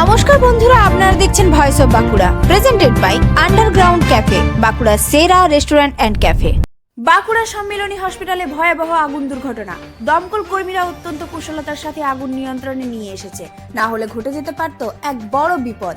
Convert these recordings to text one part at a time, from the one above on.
নমস্কার বন্ধুরা, আপনারা দেখছেন voice of Bankura presented by underground cafe Bankura সেরা restaurant and cafe Bankura Sammilani হসপিটালে ভয়াবহ আগুন দুর্ঘটনা। দমকল কর্মীরা অত্যন্ত কুশলতার সাথে আগুন নিয়ন্ত্রণে নিয়ে এসেছে। না হলে ঘটে যেতে পারত এক বড় বিপদ।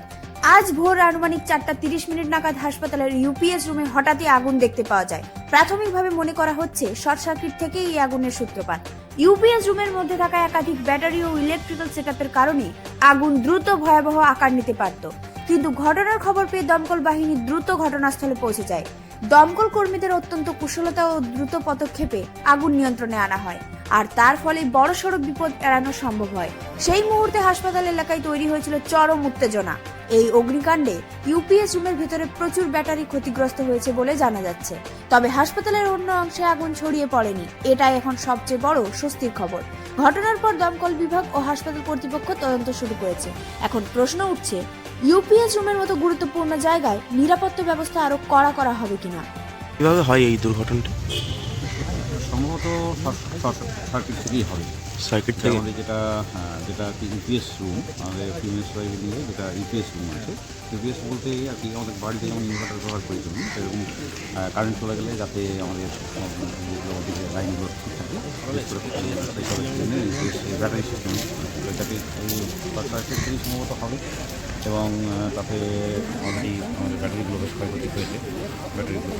আজ ভোর আনুমানিক চারটা তিরিশ মিনিট নাগাদ হাসপাতালের ইউপিএস রুমে হঠাৎই আগুন দেখতে পাওয়া যায়। প্রাথমিকভাবে মনে করা হচ্ছে, শর্ট সার্কিট থেকেই এই আগুনের সূত্রপাত। ইউপিএস রুমের মধ্যে থাকা একাধিক ব্যাটারি ও ইলেকট্রিক্যাল সেটআপের কারণে আগুন দ্রুত ভয়াবহ আকার নিতে পারত। কিন্তু ঘটনার খবর পেয়ে দমকল বাহিনী দ্রুত ঘটনাস্থলে পৌঁছে যায়। দমকল কর্মীদের অত্যন্ত কুশলতা ও দ্রুত পদক্ষেপে আগুন নিয়ন্ত্রণে আনা হয়। আর তার ফলে বড়সড় বিপদ এড়ানো সম্ভব হয়। সেই মুহূর্তে হাসপাতাল এলাকায় তৈরি হয়েছিল চরম উত্তেজনা। এই অগ্নিকাণ্ডে ইউপিএস রুমের ভেতরে প্রচুর ব্যাটারি ক্ষতিগ্রস্ত হয়েছে বলে জানা যাচ্ছে। তবে হাসপাতালের অন্য অংশে আগুন ছড়িয়ে পড়েনি। এটাই এখন সবচেয়ে বড় স্বস্তির খবর। ঘটনার পর দমকল বিভাগ ও হাসপাতাল কর্তৃপক্ষ তদন্ত শুরু করেছে এখন প্রশ্ন উঠছে ইউপিএস রুমের মতো গুরুত্বপূর্ণ জায়গায় নিরাপত্তা ব্যবস্থা আরও কড়া করা হবে কিনা কীভাবে হয় এই দুর্ঘটনাটা সম্ভবত সার্কিট থেকেই হবে সার্কিট থেকে আমাদের যেটা হ্যাঁ, যেটা কি ইউপিএস রুম আমাদের ফিমেন্স নিয়ে যেটা ইউপিএস রুম আছে ইউপিএস বলতে আর কি আমাদের বাড়িতে যেমন ইনভার্টার ব্যবহার করি জন্য সেরকম কারেন্ট চলে গেলে যাতে আমাদের লাইনগুলো ঠিক সম্ভবত হবে এবং তাতে অলরেডি আমাদের ব্যাটারিগুলো বেশ ক্ষয়ক্ষতি হয়েছে ব্যাটারিগুলো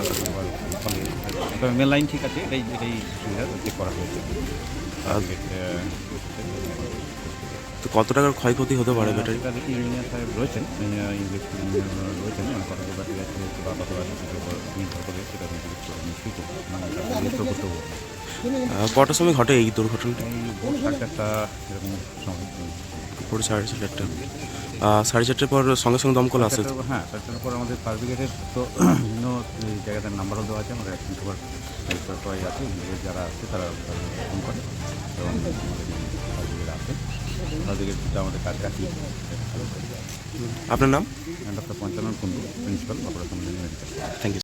তবে মেন লাইন ঠিক আছে এটাই এটাই সুবিধা করা হয়েছে তো কত টাকার ক্ষয়ক্ষতি হতে পারে ব্যাটারি? ইঞ্জিনিয়ার সাহেব রয়েছেন? ইলেকট্রিক ইঞ্জিনিয়ার রয়েছেন কতটা ব্যাটারি আছে বা কত নির্ভর করে সেটা মানে করতে হবে। কটার সময় ঘটে এই দুর্ঘটনাটা? সাড়ে চারটা এরকম সময়। সাড়ে চারটা। সাড়ে চারটার পর সঙ্গে সঙ্গে দমকল আসে? হ্যাঁ চারটার পর আমাদের ফায়ার ব্রিগেডের তো বিভিন্ন জায়গাটার নাম্বারও দেওয়া আছে আমাদের সুপার আছে যারা আছে তারা ফোন করে। এবং ব্রিগেড আমাদের কাজ কাছে আপনার নাম? Doctor Panchanan Kundu principal operation medical thank you